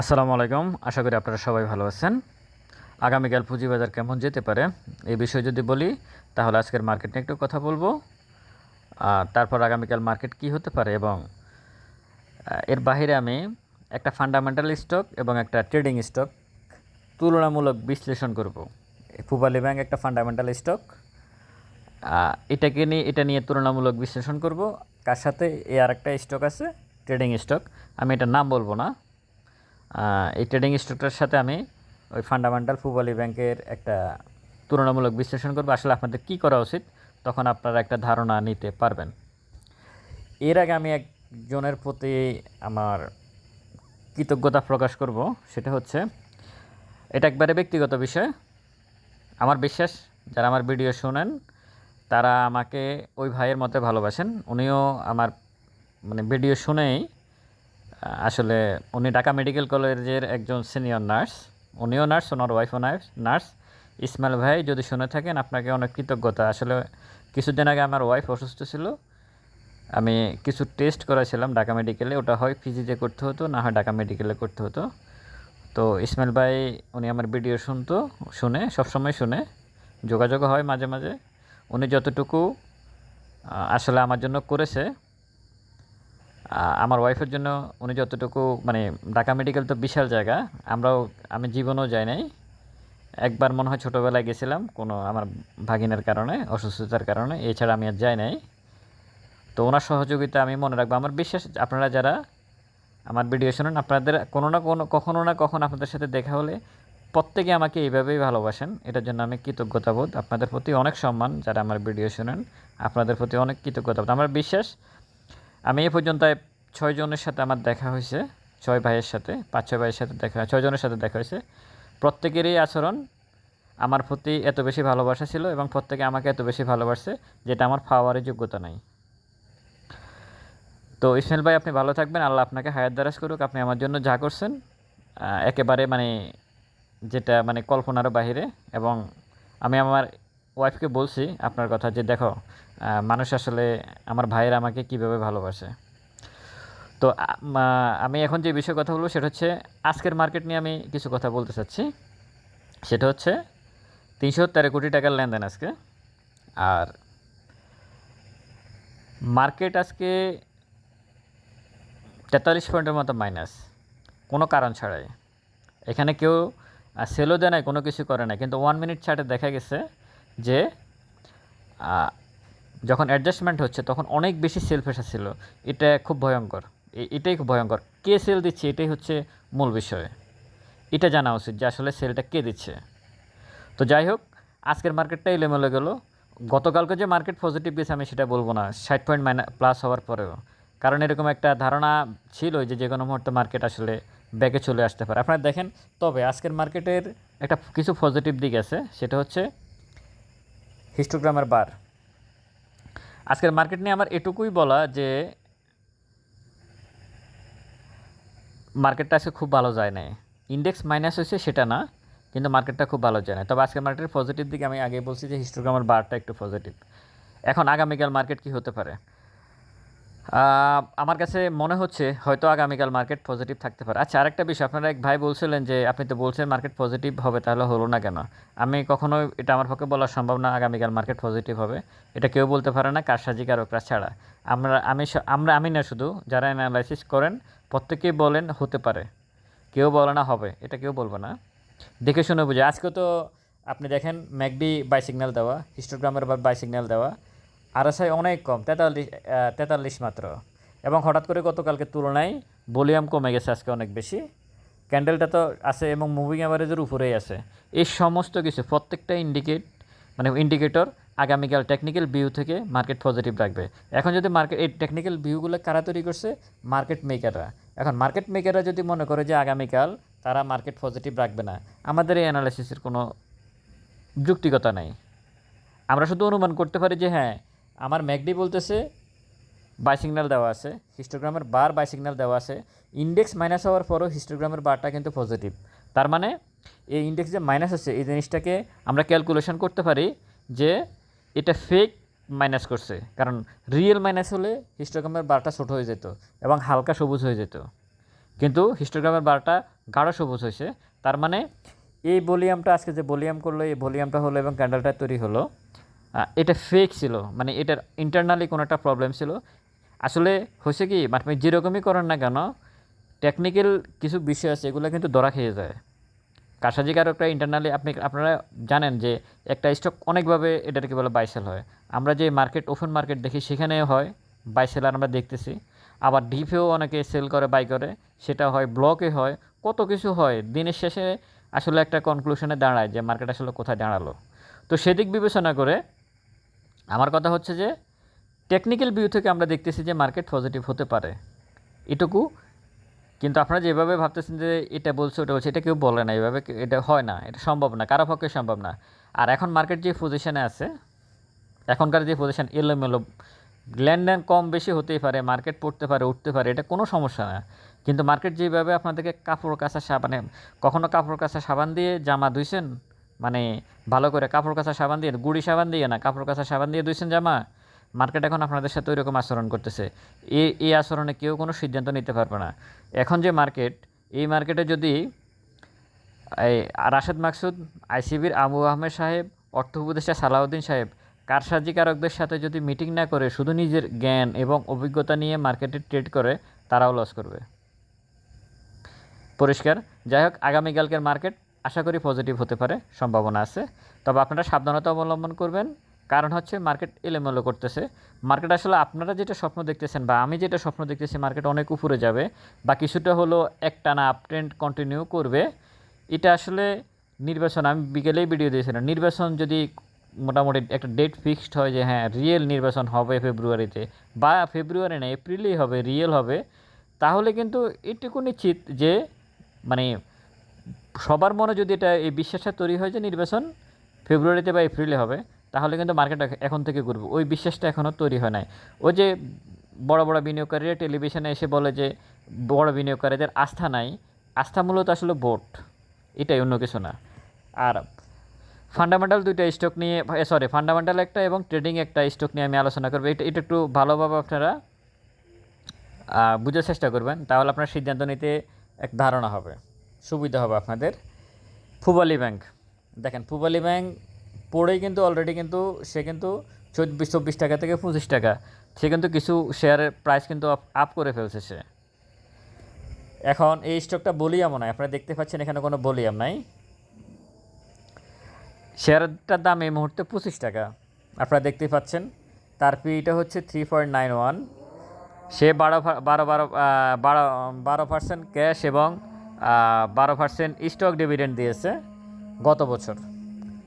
আসসালামু আলাইকুম। আশা করি আপনারা সবাই ভালো আছেন। আগামীকাল পুঁজিবাজার কেমন যেতে পারে এই বিষয়ে যদি বলি, তাহলে আজকের মার্কেট নিয়ে একটু কথা বলব। তারপর আগামীকাল মার্কেট কি হতে পারে এবং এর বাইরে আমি একটা ফান্ডামেন্টাল স্টক এবং একটা ট্রেডিং স্টক তুলনামূলক বিশ্লেষণ করব। পুবালি ব্যাংক একটা ফান্ডামেন্টাল স্টক এটাকে নিয়ে, এটা নিয়ে তুলনামূলক বিশ্লেষণ করব। কার সাথে এ আর একটা স্টক আছে ট্রেডিং স্টক আমি এটার নাম বলব না। এই ট্রেডিং স্টকটার সাথে আমি ওই ফান্ডামেন্টাল ফুবালি ব্যাংকের একটা তুলনামূলক বিশ্লেষণ করব। আসলে আপনাদের কী করা উচিত, তখন আপনারা একটা ধারণা নিতে পারবেন। এর আগে আমি একজনের প্রতি আমার কৃতজ্ঞতা প্রকাশ করব, সেটা হচ্ছে, এটা একবারে ব্যক্তিগত বিষয়। আমার বিশ্বাস, যারা আমার ভিডিও শোনেন, তারা আমাকে ওই ভাইয়ের মতে ভালোবাসেন। উনিও আমার মানে ভিডিও শুনেই আসলে উনি ঢাকা মেডিকেল কলেজের একজন সিনিয়র নার্স। উনিও নার্স, ওনার ওয়াইফও নার্স নার্স। ইসমাইল ভাই, যদি শুনে থাকেন, আপনাকে অনেক কৃতজ্ঞতা। আসলে কিছুদিন আগে আমার ওয়াইফ অসুস্থ ছিল। আমি কিছু টেস্ট করেছিলাম ঢাকা মেডিকেলে। ওটা হয় ফিজিতে করতে হতো, না হয় ঢাকা মেডিকেলে করতে হতো। তো ইসমাইল ভাই, উনি আমার ভিডিও শুনতো, শুনে, সবসময় শুনে। যোগাযোগ হয় মাঝে মাঝে। উনি যতটুকু আসলে আমার জন্য করেছে আমার ওয়াইফের জন্য উনি যতটুকু মানে ঢাকা মেডিকেল তো বিশাল জায়গা, আমরাও, আমি জীবনেও যাই নাই। একবার মনে হয় ছোটোবেলায় গেছিলাম, কোনো আমার ভাগিনের কারণে, অসুস্থতার কারণে, এছাড়া আমি আর যাই নাই। তো ওনার সহযোগিতা আমি মনে রাখব। আমার বিশ্বাস, আপনারা যারা আমার ভিডিও শোনেন, আপনাদের কোনো না কোনো, কখনো না কখনো আপনাদের সাথে দেখা হলে প্রত্যেকে আমাকে এইভাবেই ভালোবাসেন। এটার জন্য আমি কৃতজ্ঞতাবোধ। আপনাদের প্রতি অনেক সম্মান যারা আমার ভিডিও শোনেন, আপনাদের প্রতি অনেক কৃতজ্ঞতাবোধ। আমার বিশ্বাস আমি এ পর্যন্ত ছয় জনের সাথে আমার দেখা হয়েছে, ছয় ভাইয়ের সাথে, পাঁচ ছয় ভাইয়ের সাথে দেখা ছয় জনের সাথে দেখা হয়েছে। প্রত্যেকেরই আচরণ আমার প্রতি এত বেশি ভালোবাসা ছিল এবং প্রত্যেকে আমাকে এত বেশি ভালোবাসছে যেটা আমার পাওয়ারের যোগ্যতা নাই। তো ইসমাইল ভাই, আপনি ভালো থাকবেন, আল্লাহ আপনাকে হায়াত দারাজ করুক, আপনি আমার জন্য যা করছেন একেবারে মানে যেটা মানে কল্পনারও বাহিরে এবং আমি আমার ওয়াইফকে বলছি আপনার কথা যে দেখো মানুষ আসলে আমার ভাইয়ের আমাকে কীভাবে ভালোবাসে। তো আমি এখন যে বিষয়ে কথা বলব সেটা হচ্ছে আজকের মার্কেট নিয়ে আমি কিছু কথা বলতে চাচ্ছি। সেটা হচ্ছে তিনশো তেরো কোটি টাকার লেনদেন আজকে। আর মার্কেট আজকে তেতাল্লিশ পয়েন্টের মতো মাইনাস কোনো কারণ ছাড়াই। এখানে কেউ সেলও দেয় নাই, কোনো কিছু করে না কিন্তু ওয়ান মিনিট চার্টে দেখা গেছে যে যখন অ্যাডজাস্টমেন্ট হচ্ছে, তখন অনেক বেশি সেল প্রেশার ছিল। এটা খুব ভয়ঙ্কর। এটাই খুব ভয়ঙ্কর। কে সেল দিচ্ছে? এটাই হচ্ছে মূল বিষয়। এটা জানা উচিত যে আসলে সেলটা কে দিচ্ছে। তো যাই হোক, আজকের মার্কেটটা এলোমেলো গেল। গতকালকে যে মার্কেট পজিটিভ গেছে, আমি সেটা বলব না। ষাট পয়েন্ট মাইনা প্লাস হওয়ার পরেও। কারণ এরকম একটা ধারণা ছিল যে যে কোনো মুহূর্তে মার্কেট আসলে ব্যাকে চলে আসতে পারে। আপনারা দেখেন, তবে আজকের মার্কেটের একটা কিছু পজিটিভ দিক আছে। সেটা হচ্ছে হিস্টোগ্রামের বার আজকের মার্কেট নিয়ে আমার এটুকুই বলা যে মার্কেটটা আজকে খুব ভালো যায় নাই। ইন্ডেক্স মাইনাস হয়েছে সেটা না, কিন্তু মার্কেটটা খুব ভালো যায় না তবে আজকের মার্কেটের পজিটিভ দিকে আমি আগে বলছি যে হিস্টোগ্রামের বারটা একটু পজিটিভ। এখন আগামীকাল মার্কেট কি হতে পারে? আমার কাছে মনে হচ্ছে হয়তো আগামীকাল মার্কেট পজিটিভ থাকতে পারে। আচ্ছা আরেকটা বিষয়, আপনারা এক ভাই বলছিলেন যে, আপনি তো বলছেন মার্কেট পজিটিভ হবে, তাহলে হলো না কেন? আমি কখনো এটা আমার পক্ষে বলা সম্ভব না আগামীকাল মার্কেট পজিটিভ হবে। এটা কেউ বলতে পারে না কারসাজি কারকরা ছাড়া। আমরা, আমি আমরা, আমি না শুধু, যারা অ্যানালাইসিস করেন প্রত্যেকেই বলেন হতে পারে। কেউ বলে না হবে, এটা কেউ বলবে না। দেখে শুনে বুঝে। আজকে তো আপনি দেখেন ম্যাকডি বাই সিগন্যাল দেওয়া হিস্টোগ্রামের বাই সিগন্যাল দেওয়া। আরএসআই অনেক কম, তেতাল্লিশ তেতাল্লিশ মাত্র। এবং হঠাৎ করে গতকালকে তুলনায় ভলিউম কমে গেছে আজকে অনেক বেশি। ক্যান্ডেলটা তো আছে এবং মুভিং অ্যাভারেজের উপরেই আছে। এই সমস্ত কিছু, প্রত্যেকটা ইন্ডিকেট মানে ইন্ডিকেটর আগামীকাল টেকনিক্যাল ভিউ থেকে মার্কেট পজিটিভ রাখবে। এখন যদি মার্কেট এই টেকনিক্যাল ভিউগুলো কারা তৈরি করছে? মার্কেট মেকাররা এখন মার্কেট মেকাররা যদি মনে করে যে আগামীকাল তারা মার্কেট পজিটিভ রাখবে না, আমাদের এই অ্যানালাইসিসের কোনো যুক্তিকতা নাই। আমরা শুধু অনুমান করতে পারি যে হ্যাঁ আমার ম্যাকডি বলতেছে, বাই সিগন্যাল দেওয়া আছে। হিস্টোগ্রামের বার বাই সিগন্যাল দেওয়া আছে। ইন্ডেক্স মাইনাস হওয়ার পরও হিস্টোগ্রামের বারটা কিন্তু পজিটিভ তার মানে এই ইন্ডেক্স যে মাইনাস আছে, এই জিনিসটাকে আমরা ক্যালকুলেশন করতে পারি যে এটা ফেক মাইনাস করছে। কারণ রিয়েল মাইনাস হলে হিস্টোগ্রামের বারটা ছোট হয়ে যেত এবং হালকা সবুজ হয়ে যেত। কিন্তু হিস্টোগ্রামের বারটা গাঢ় সবুজ হয়েছে। তার মানে এই ভলিউমটা আজকে যে ভলিউম করল, এই ভলিউমটা হলো এবং ক্যান্ডেলটা তৈরি হলো। এটা ফেক ছিল। মানে এটার ইন্টারনালি কোনো একটা প্রবলেম ছিল। আসলে হয়েছে কি মানে আপনি যেরকমই করেন না কেন টেকনিক্যাল কিছু বিষয় আছে, এগুলো কিন্তু ধরা খেয়ে যায়। কারসাজি কারকটা ইন্টারনালি আপনি, আপনারা জানেন যে একটা স্টক অনেকভাবে এটাকে বলে বাইসেল হয়। আমরা যে মার্কেট ওপেন মার্কেট দেখি সেখানে হয় বাইসেল আমরা দেখতেছি। আবার ডিপেও অনেকে সেল করে বাই করে। সেটা হয় ব্লকে হয়, কত কিছু হয়। দিনের শেষে আসলে একটা কনক্লুশনে দাঁড়ায় যে মার্কেট আসলে কোথায় দাঁড়াল। তো সেদিক বিবেচনা করে আমার কথা হচ্ছে যে টেকনিক্যাল ভিউ থেকে আমরা দেখতেছি যে মার্কেট পজিটিভ হতে পারে। এটুকু। কিন্তু আপনারা যেভাবে ভাবতেছেন যে এটা বলছে, ওটা বলছে, এটা কেউ বলে না। এভাবে এটা হয় না। এটা সম্ভব না। কারও পক্ষে সম্ভব না। আর এখন মার্কেট যে পজিশনে আছে, এখনকার যে পজিশন এলোমেলো। লেনদেন কম বেশি হতেই পারে মার্কেট পড়তে পারে, উঠতে পারে, এটা কোনো সমস্যা না। কিন্তু মার্কেট যেভাবে আপনাদেরকে কাপড় কাঁচা সাবানে কখনো কাপড় কাঁচা সাবান দিয়ে জামা ধুইছেন মানে ভালো করে কাপড় কাঁচা সাবান দিয়ে, গুড়ি সাবান দিয়ে না, কাপড় কাঁচা সাবান দিয়ে ধুইছেন জামা? মার্কেট এখন আপনাদের সাথে ওই রকম আচরণ করতেছে। এই এই আচরণে কেউ কোনো সিদ্ধান্ত নিতে পারবে না। এখন যে মার্কেট, এই মার্কেটে যদি, এই রাশেদ মাকসুদ, আইসিবির আবু আহমেদ সাহেব, অর্থ উপদেষ্টা সালাউদ্দিন সাহেব, কারসাজিকারকদের সাথে যদি মিটিং না করে, শুধু নিজের জ্ঞান এবং অভিজ্ঞতা নিয়ে মার্কেটে ট্রেড করে, তারাও লস করবে। পরিষ্কার? যাই হোক, আগামীকালকের মার্কেট আশা করি পজিটিভ হতে পারে, সম্ভাবনা আছে। তবে আপনারা সাবধানতা অবলম্বন করবেন। কারণ হচ্ছে মার্কেট এলোমেলো করতেছে। মার্কেট আসলে আপনারা যেটা স্বপ্ন দেখতেছেন বা আমি যেটা স্বপ্ন দেখতেছি মার্কেট অনেক উপরে যাবে বা কিছুটা হলো একটানা আপ ট্রেন্ড কন্টিনিউ করবে। এটা আসলে নির্বাচন, আমি বিকেলেই ভিডিও দিয়েছিলাম, নির্বাচন যদি মোটামুটি একটা ডেট ফিক্সড হয় যে হ্যাঁ রিয়েল নির্বাচন হবে ফেব্রুয়ারিতে বা ফেব্রুয়ারি না এপ্রিলেই হবে রিয়েল হবে, তাহলে কিন্তু এটুকু নিশ্চিত যে মানে সবার মনে যদি এটা এই বিশ্বাসটা তৈরি হয় যে নির্বাচন, ফেব্রুয়ারিতে বা এপ্রিলে হবে, তাহলে কিন্তু মার্কেট এখন থেকে ঘুরবে। ওই বিশ্বাসটা এখনও তৈরি হয় নাই। ওই যে বড় বড় বিনিয়োগকারীরা টেলিভিশনে এসে বলে যে বড় বিনিয়োগকারীদের আস্থা নাই, আস্থা মূলত আসলে ভোট। এটাই অন্য কিছু না। আর ফান্ডামেন্টাল দুইটা স্টক নিয়ে সরি ফান্ডামেন্টাল একটা এবং ট্রেডিং একটা স্টক নিয়ে আমি আলোচনা করব। এটা এটা একটু ভালোভাবে আপনারা বুঝার চেষ্টা করবেন, তাহলে আপনার সিদ্ধান্ত নিতে এক ধারণা হবে। সুবিধা হবে আপনাদের। ফুবালি ব্যাংক, দেখেন ফুবালি ব্যাংক পড়েই কিন্তু অলরেডি কিন্তু সে কিন্তু চব্বিশ চব্বিশ টাকা থেকে পঁচিশ টাকা, সে কিন্তু কিছু শেয়ারের প্রাইস কিন্তু আপ করে ফেলছে সে। এখন এই স্টকটা বলিয়ামও নাই, আপনারা দেখতে পাচ্ছেন এখানে কোনো বলিয়াম নাই। শেয়ারটার দাম এই মুহূর্তে পঁচিশ টাকা, আপনারা দেখতে পাচ্ছেন। তার পিটা হচ্ছে থ্রি পয়েন্ট নাইন ওয়ান সে বারো বারো বারো বারো বারো পার্সেন্ট ক্যাশ এবং বারো পার্সেন্ট স্টক ডিভিডেন্ড দিয়েছে গত বছর।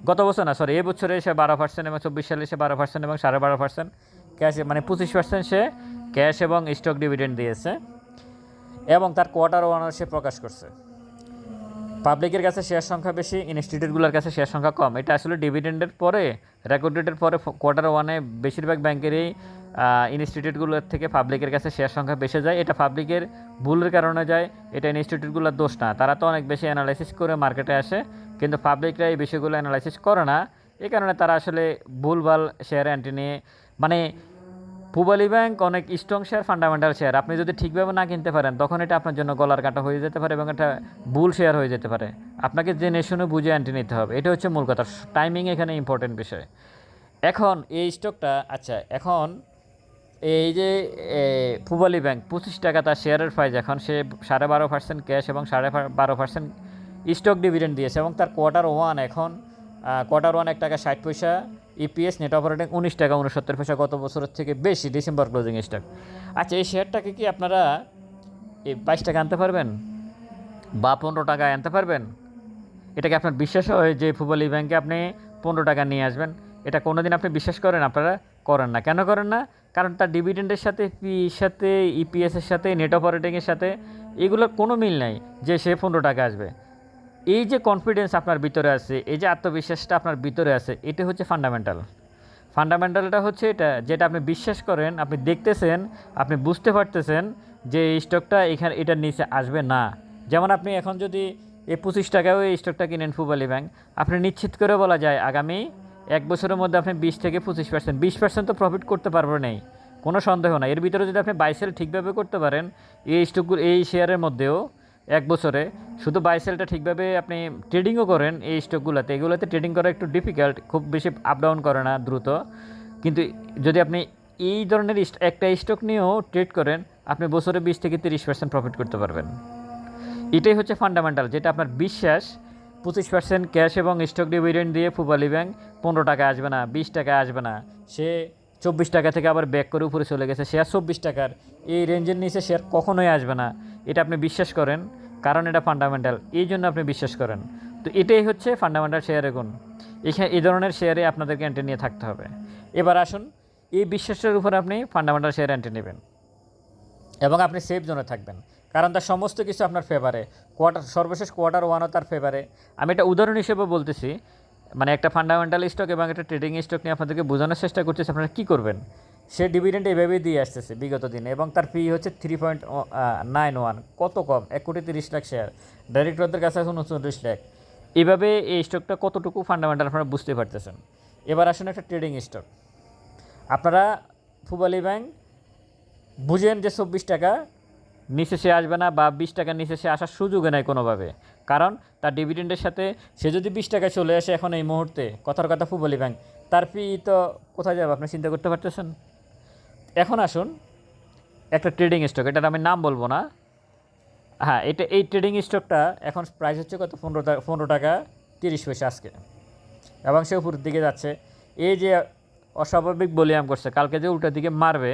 গত বছর না সরি এই বছরে সে বারো পার্সেন্ট এবং চব্বিশ সালে সে বারো পার্সেন্ট এবং সাড়ে বারো পার্সেন্ট ক্যাশ মানে পঁচিশ পার্সেন্ট সে ক্যাশ এবং স্টক ডিভিডেন্ড দিয়েছে এবং তার কোয়ার্টার ওয়ানার সে প্রকাশ করছে। পাবলিকের কাছে শেয়ার সংখ্যা বেশি ইনস্টিটিউটগুলোর কাছে শেয়ার সংখ্যা কম। এটা আসলে ডিভিডেন্ডের পরে রেকর্ড ডেটের পরে কোয়ার্টার ওয়ানে বেশিরভাগ ব্যাংকেরই ইনস্টিটিউটগুলোর থেকে পাবলিকের কাছে শেয়ার সংখ্যা বেশি যায়। এটা পাবলিকের ভুলের কারণে যায়, এটা ইনস্টিটিউটগুলোর দোষ না। তারা তো অনেক বেশি অ্যানালাইসিস করে মার্কেটে আসে, কিন্তু পাবলিকরা এই বিষয়গুলো অ্যানালাইসিস করে না। এই কারণে তারা আসলে ভুলভাল শেয়ার অ্যান্টি নিয়ে মানে পুবালি ব্যাংক অনেক স্ট্রং শেয়ার ফান্ডামেন্টাল শেয়ার আপনি যদি ঠিকভাবে না কিনতে পারেন, তখন এটা আপনার জন্য গলার কাটা হয়ে যেতে পারে এবং এটা ভুল শেয়ার হয়ে যেতে পারে। আপনাকে জেনে শুনে বুঝে অ্যান্টি নিতে হবে। এটা হচ্ছে মূল কথা। টাইমিং এখানে ইম্পর্টেন্ট বিষয়। এখন এই স্টকটা আচ্ছা এখন এই যে পুবালি ব্যাংক পঁচিশ টাকা তার শেয়ারের প্রাইস এখন। সে সাড়ে বারো পার্সেন্ট ক্যাশ এবং সাড়ে বারো পার্সেন্ট স্টক ডিভিডেন্ড দিয়েছে এবং তার কোয়ার্টার ওয়ান এখন কোয়ার্টার ওয়ান এক টাকা ষাট পয়সা ইপিএস নেট অপারেটিং উনিশ টাকা উনসত্তর পয়সা গত বছরের থেকে বেশি ডিসেম্বর ক্লোজিং স্টক আচ্ছা এই শেয়ারটাকে কি আপনারা এই বাইশ টাকা আনতে পারবেন? বা পনেরো টাকা আনতে পারবেন? এটাকে আপনার বিশ্বাস হয় যে ফুটবলি ব্যাংকে আপনি পনেরো টাকা নিয়ে আসবেন? এটা কোনো দিন আপনি বিশ্বাস করেন? আপনারা করেন না। কেন করেন না? কারণ তার ডিভিডেন্ডের সাথে পির সাথে ইপিএসের সাথে নেট অপারেটিংয়ের সাথে, এগুলোর কোনো মিল নাই যে সে পনেরো টাকা আসবে। এই যে কনফিডেন্স আপনার ভিতরে আছে, এই যে আত্মবিশ্বাসটা আপনার ভিতরে আছে, এটা হচ্ছে ফান্ডামেন্টাল ফান্ডামেন্টালটা হচ্ছে এটা, যেটা আপনি বিশ্বাস করেন, আপনি দেখতেছেন, আপনি বুঝতে পারতেছেন যে এই স্টকটা এখানে, এটার নিচে আসবে না। যেমন আপনি এখন যদি এই পঁচিশ টাকাও এই স্টকটা কিনেন ফুবালি ব্যাংক আপনি নিশ্চিত করে বলা যায় আগামী এক বছরের মধ্যে আপনি বিশ থেকে পঁচিশ পার্সেন্ট বিশ পার্সেন্ট তো প্রফিট করতে পারবেন নেই। কোনো সন্দেহ নাই। এর ভিতরে যদি আপনি বাইসেল ঠিকভাবে করতে পারেন, এই স্টকগুলো এই শেয়ারের মধ্যেও এক বছরে শুধু বাইসেলটা ঠিকভাবে আপনি ট্রেডিংও করেন এই স্টকগুলোতে এগুলোতে ট্রেডিং করা একটু ডিফিকাল্ট খুব বেশি আপ ডাউন করে না, দ্রুত। কিন্তু যদি আপনি এই ধরনের একটা স্টক নিয়েও ট্রেড করেন, আপনি বছরে বিশ থেকে তিরিশ পার্সেন্ট প্রফিট করতে পারবেন। এটাই হচ্ছে ফান্ডামেন্টাল যেটা আপনার বিশ্বাস পঁচিশ পার্সেন্ট ক্যাশ এবং স্টক ডিভিডেন্ড দিয়ে ফুবালি ব্যাংক পনেরো টাকা আসবে না, বিশ টাকা আসবে না। সে চব্বিশ টাকা থেকে আবার ব্যাক করে উপরে চলে গেছে শেয়ার চব্বিশ টাকার। এই রেঞ্জের নিচে শেয়ার কখনোই আসবে না। এটা আপনি বিশ্বাস করেন, কারণ এটা ফান্ডামেন্টাল এই জন্য আপনি বিশ্বাস করেন। তো এটাই হচ্ছে ফান্ডামেন্টাল শেয়ারের গুণ। এখানে এই ধরনের শেয়ারে আপনাদেরকে এন্ট্রি নিয়ে থাকতে হবে। এবার আসুন, এই বিশ্বাসের উপর আপনি ফান্ডামেন্টাল শেয়ার এন্ট্রি নেবেন। এবং আপনি সেফ জোনে থাকবেন। কারণ তার সমস্ত কিছু আপনার ফেভারে কোয়ার্টার সর্বশেষ কোয়ার্টার ওয়ানও তার ফেভারে আমি একটা উদাহরণ হিসেবে বলতেছি মানে একটা ফান্ডামেন্টাল স্টক এবং একটা ট্রেডিং স্টক নিয়ে আপনাদেরকে বোঝানোর চেষ্টা করতেছি, আপনারা কী করবেন? সে ডিভিডেন্ড এইভাবেই দিয়ে আসতেছে বিগত দিনে এবং তার ফি হচ্ছে থ্রি পয়েন্ট নাইন ওয়ান কত কম? এক কোটি তিরিশ লাখ শেয়ার ডাইরেক্টরদের কাছে আছে উনচল্লিশ লাখ। এইভাবে এই স্টকটা কতটুকু ফান্ডামেন্টাল আপনারা বুঝতে পারতেছেন? এবার আসুন একটা ট্রেডিং স্টক আপনারা ফুবালি ব্যাংক বুঝেন যে চব্বিশ টাকা নিচে সে আসবে না বা বিশ টাকার নিচে সে আসার সুযোগে নাই কোনোভাবে। কারণ তার ডিভিডেন্ডের সাথে সে যদি বিশ টাকা চলে আসে এখন এই মুহূর্তে, কথার কথা ফুবলি ব্যাংক, তার ফি তো কোথায় যাবে আপনি চিন্তা করতে পারতেছেন? এখন আসুন, একটা ট্রেডিং স্টক এটার আমি নাম বলব না। হ্যাঁ এটা, এই ট্রেডিং স্টকটা এখন প্রাইস হচ্ছে কত? পনেরো টাকা পনেরো টাকা তিরিশ পয়সা আজকে। এবং সে উপরের দিকে যাচ্ছে। এই যে অস্বাভাবিক বলিয়াম করছে, কালকে যে উল্টার দিকে মারবে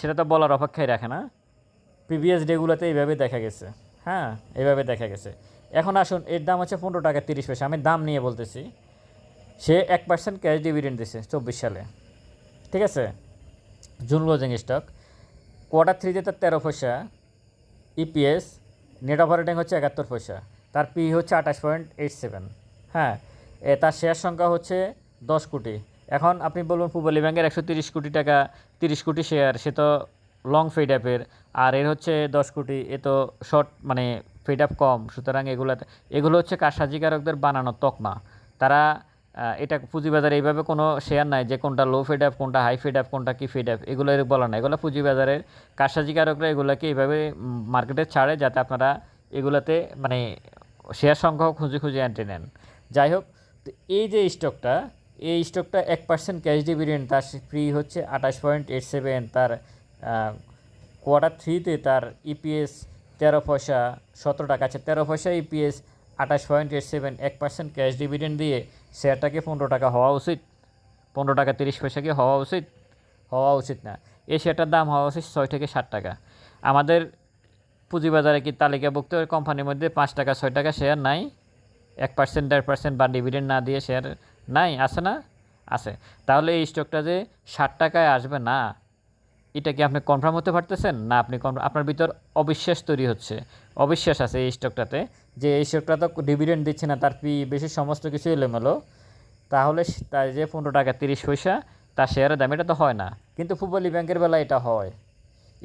সেটা তো বলার অপেক্ষায় রাখে না। প্রিভিয়াস ডেগুলোতে এইভাবে দেখা গেছে। হ্যাঁ এইভাবে দেখা গেছে। এখন আসুন, এর দাম হচ্ছে পনেরো টাকা তিরিশ পয়সা। আমি দাম নিয়ে বলতেছি। সে এক পার্সেন্ট ক্যাশ ডিভিডেন্ড দিছে চব্বিশ সালে। ঠিক আছে? জুন ক্লোজিং স্টক কোয়ার্টার থ্রিতে তার তেরো পয়সা। ইপিএস নেট অপারেটিং হচ্ছে একাত্তর পয়সা। তার পি হচ্ছে আঠাশ পয়েন্ট এইট সেভেন হ্যাঁ তার শেয়ার সংখ্যা হচ্ছে দশ কোটি। এখন আপনি বলুন পূবালী ব্যাংকের একশো তিরিশ কোটি টাকা তিরিশ কোটি শেয়ার সে তো লং ফেড অ্যাপের আর এর হচ্ছে দশ কোটি, এ তো শর্ট মানে ফেড অ্যাপ কম। সুতরাং এগুলোতে, এগুলো হচ্ছে কারসাজিকারকদের বানানো তকমা। তারা এটা পুঁজিবাজারে এইভাবে কোনো শেয়ার নাই যে কোনটা লো ফেড অ্যাপ কোনটা হাই ফেড অ্যাপ কোনটা কি ফেড অ্যাপ এগুলো এর বলা না এগুলো পুঁজিবাজারের কারসাজিকারকরা এগুলোকে এইভাবে মার্কেটে ছাড়ে যাতে আপনারা এগুলাতে মানে শেয়ার সংখ্যাও খুঁজে খুঁজে এন্ট্রি নেন। যাই হোক, তো এই যে স্টকটা এই স্টকটা এক পার্সেন্ট ক্যাশ ডিভিডেন্ড তার ফ্রি হচ্ছে আঠাশ পয়েন্ট এইট সেভেন তার কোয়ার্টার থ্রিতে তার ইপিএস তেরো পয়সা সতেরো টাকা আছে। তেরো পয়সা ইপিএস আঠাশ পয়েন্ট এইট সেভেন এক পার্সেন্ট ক্যাশ ডিভিডেন্ড দিয়ে শেয়ারটাকে পনেরো টাকা হওয়া উচিত। পনেরো টাকা তিরিশ পয়সাকে হওয়া উচিত? হওয়া উচিত না। এই শেয়ারটার দাম হওয়া উচিত ছয় থেকে ষাট টাকা। আমাদের পুঁজিবাজারে কি তালিকাভুক্ত কোম্পানির মধ্যে পাঁচ টাকা, ছয় টাকা শেয়ার নাই? এক পার্সেন্ট দেড় পার্সেন্ট বা ডিভিডেন্ড না দিয়ে শেয়ার নাই, আছে না? আছে। তাহলে এই স্টকটা যে ষাট টাকায় আসবে না, এটা কি আপনি কনফার্ম হতে পারতেছেন? না, আপনি আপনার ভিতর অবিশ্বাস তৈরি হচ্ছে। অবিশ্বাস আছে এই স্টকটাতে যে এই স্টকটা তো ডিভিডেন্ড দিচ্ছে না, তার পি বেশি সমস্ত কিছু এলোমেলো। তাহলে তার যে পনেরো টাকা তিরিশ পয়সা, তার শেয়ারের দাম এটা তো হয় না। কিন্তু ফুটবলি ব্যাংকের বেলা এটা হয়।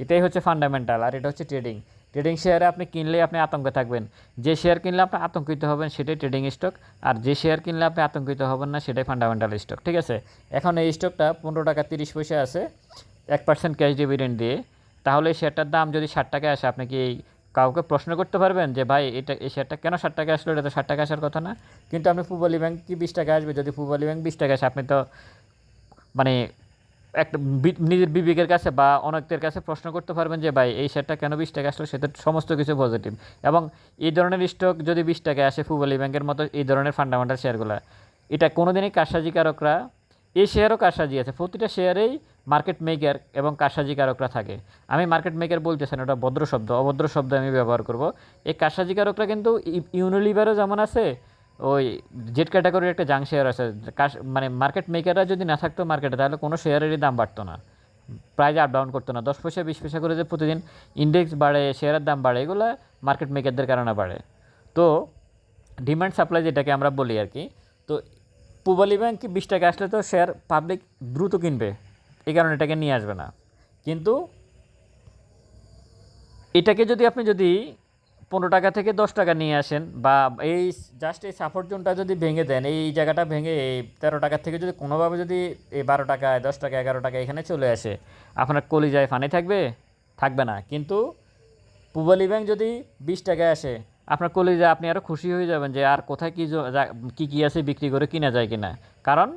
এটাই হচ্ছে ফান্ডামেন্টাল আর এটা হচ্ছে ট্রেডিং ট্রেডিং শেয়ারে আপনি কিনলে আপনি আতঙ্কে থাকবেন। যে শেয়ার কিনলে আপনি আতঙ্কিত হবেন, সেটাই ট্রেডিং স্টক আর যে শেয়ার কিনলে আপনি আতঙ্কিত হবেন না, সেটাই ফান্ডামেন্টাল স্টক ঠিক আছে? এখন এই স্টকটা পনেরো টাকা তিরিশ পয়সা আছে, এক পার্সেন্ট ক্যাশ ডিভিডেন্ড দিয়ে। তাহলে এই শেয়ারটার দাম যদি ষাট টাকায় আসে, আপনি কি এই কাউকে প্রশ্ন করতে পারবেন যে, ভাই, এটা, এই শেয়ারটা কেন ষাট টাকা আসলো? এটা তো ষাট টাকা আসার কথা না। কিন্তু আপনি পূবালী ব্যাংক কি বিশ টাকা আসবে? যদি পূবালী ব্যাংক বিশ টাকা আসে, আপনি তো মানে একটা নিজের বিবেকের কাছে বা অনেকের কাছে প্রশ্ন করতে পারবেন যে, ভাই, এই শেয়ারটা কেন বিশ টাকা আসলো? সেটা সমস্ত কিছু পজিটিভ এবং এই ধরনের স্টক যদি বিশ টাকায় আসে ফুবালি ব্যাংকের মতো এই ধরনের ফান্ডামেন্টাল শেয়ারগুলো এটা কোনোদিনই কারসাজিকারকরা, এই শেয়ারও কারসাজি আছে। প্রতিটা শেয়ারেই মার্কেট মেকার এবং কারসাজিকারকরা থাকে। আমি মার্কেট মেকার বলতেছেন ওটা ভদ্র শব্দ, অভদ্র শব্দ আমি ব্যবহার করব। এই কারসাজিকারকরা কিন্তু ইউনিলিভারও যেমন আছে ওই জেড ক্যাটাগরির একটা জাং শেয়ার আছে। মানে মার্কেট মেকাররা যদি না থাকতো মার্কেটে তাহলে কোনো শেয়ারেরই দাম বাড়তো না। প্রাইজ আপ ডাউন করতো না। দশ পয়সা, বিশ পয়সা করে যে প্রতিদিন ইন্ডেক্স বাড়ে শেয়ারের দাম বাড়ে, এগুলো মার্কেট মেকারদের কারণে বাড়ে। তো ডিমান্ড সাপ্লাই যেটাকে আমরা বলি আর কি, তো পূবালী ব্যাংক বিশ টাকা আসলে তো শেয়ার পাবলিক দ্রুত কিনবে। এই কারণে এটাকে নিয়ে আসবে না। কিন্তু এটাকে যদি আপনি যদি পনেরো টাকা থেকে দশ টাকা নিয়ে আসেন বা এই জাস্ট এই সাপোর্ট জোনটা যদি ভেঙে দেন, এই জায়গাটা ভেঙে এই তেরো টাকা থেকে যদি কোনোভাবে যদি এই বারো টাকায় দশ টাকা, এগারো টাকা এখানে চলে আসে, আপনার কলিজায় ফানি থাকবে? থাকবে না। কিন্তু পূবালী ব্যাংক যদি বিশ টাকায় আসে, আপনার কলিজে আপনি আরও খুশি হয়ে যাবেন যে আর কোথায় কী কী কী আছে বিক্রি করে কিনা যায় কিনা। কারণ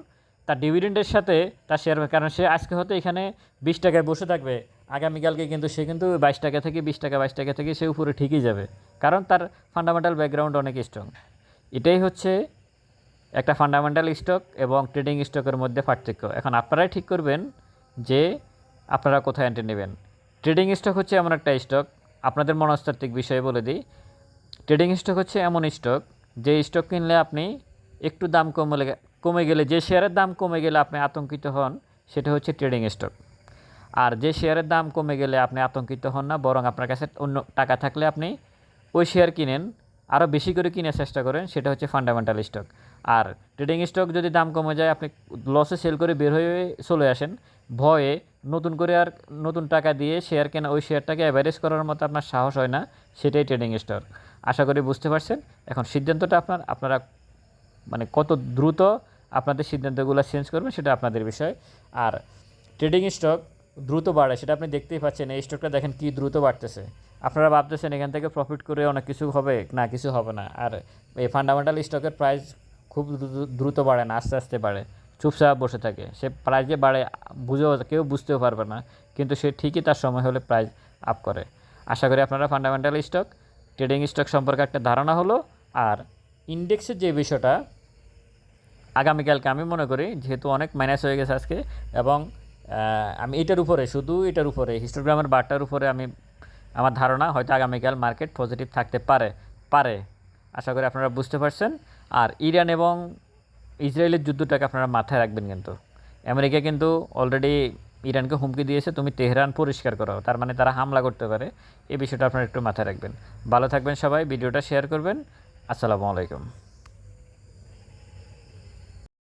তার ডিভিডেন্ডের সাথে তার শেয়ার কারণ সে আজকে হয়তো এখানে বিশ টাকায় বসে থাকবে। আগামীকালকে কিন্তু সে কিন্তু বাইশ টাকা থেকে বিশ টাকা, বাইশ টাকা থেকে সে উপরে ঠিকই যাবে। কারণ তার ফান্ডামেন্টাল ব্যাকগ্রাউন্ড অনেক স্ট্রং এটাই হচ্ছে একটা ফান্ডামেন্টাল স্টক এবং ট্রেডিং স্টকের মধ্যে পার্থক্য। এখন আপনারাই ঠিক করবেন যে আপনারা কোথায় এন্ট্রি নেবেন। ট্রেডিং স্টক হচ্ছে এমন একটা স্টক আপনাদের মনস্তাত্ত্বিক বিষয়ে বলে দিই। ট্রেডিং স্টক হচ্ছে এমন স্টক যে স্টক কিনলে আপনি একটু দাম কমলে, কমে গেলে, যে শেয়ারের দাম কমে গেলে আপনি আতঙ্কিত হন, সেটা হচ্ছে ট্রেডিং স্টক আর যে শেয়ারের দাম কমে গেলে আপনি আতঙ্কিত হন না, বরং আপনার কাছে অন্য টাকা থাকলে আপনি ওই শেয়ার কিনেন, আরও বেশি করে কিনার চেষ্টা করেন, সেটা হচ্ছে ফান্ডামেন্টাল স্টক আর ট্রেডিং স্টক যদি দাম কমে যায়, আপনি লসে সেল করে বের হয়ে চলে আসেন, ভয়ে নতুন করে আর নতুন টাকা দিয়ে শেয়ার কেনা ওই শেয়ারটাকে অ্যাভারেজ করার মতো আপনার সাহস হয় না, সেটাই ট্রেডিং স্টক আশা করি বুঝতে পারছেন, এখন সিদ্ধান্তটা আপনার, আপনারা মানে কত দ্রুত আপনাদের সিদ্ধান্তগুলো চেঞ্জ করবেন, সেটা আপনাদের বিষয়। আর ট্রেডিং স্টক দ্রুত বাড়ে, সেটা আপনি দেখতেই পাচ্ছেন। এই স্টকটা দেখেন কি দ্রুত বাড়তেছে। আপনারা ভাবতেছেন এখান থেকে প্রফিট করে অনেক কিছু হবে? না, কিছু হবে না। আর এই ফান্ডামেন্টাল স্টকের প্রাইস খুব দ্রুত- বাড়ে না, আস্তে আস্তে বাড়ে। চুপচাপ বসে থাকে। সে প্রাইস যে বাড়ে, বুঝেও, কেউ বুঝতেও পারবে না। কিন্তু সে ঠিকই তার সময় হলে প্রাইস আপ করে। আশা করি আপনারা ফান্ডামেন্টাল স্টক ট্রেডিং স্টক সম্পর্কে একটা ধারণা হলো। আর ইন্ডেক্সের যে বিষয়টা, আগামীকালকে আমি মনে করি, যেহেতু অনেক মাইনাস হয়ে গেছে আজকে, এবং আমি এটার উপরে, শুধু এটার উপরে হিস্টোগ্রামের বারটার উপরে আমি আমার ধারণা, হয়তো আগামীকাল মার্কেট পজিটিভ থাকতে পারে পারে। আশা করি আপনারা বুঝতে পারছেন। আর ইরান এবং ইসরায়েলের যুদ্ধটাকে আপনারা মাথায় রাখবেন কিন্তু। আমেরিকা কিন্তু অলরেডি ইরানকে হুমকি দিয়েছে, তুমি তেহরান পরিষ্কার করো তার মানে তারা হামলা করতে পারে। এই বিষয়টা আপনারা একটু মাথায় রাখবেন। ভালো থাকবেন সবাই, ভিডিওটা শেয়ার করবেন। আসসালামু আলাইকুম।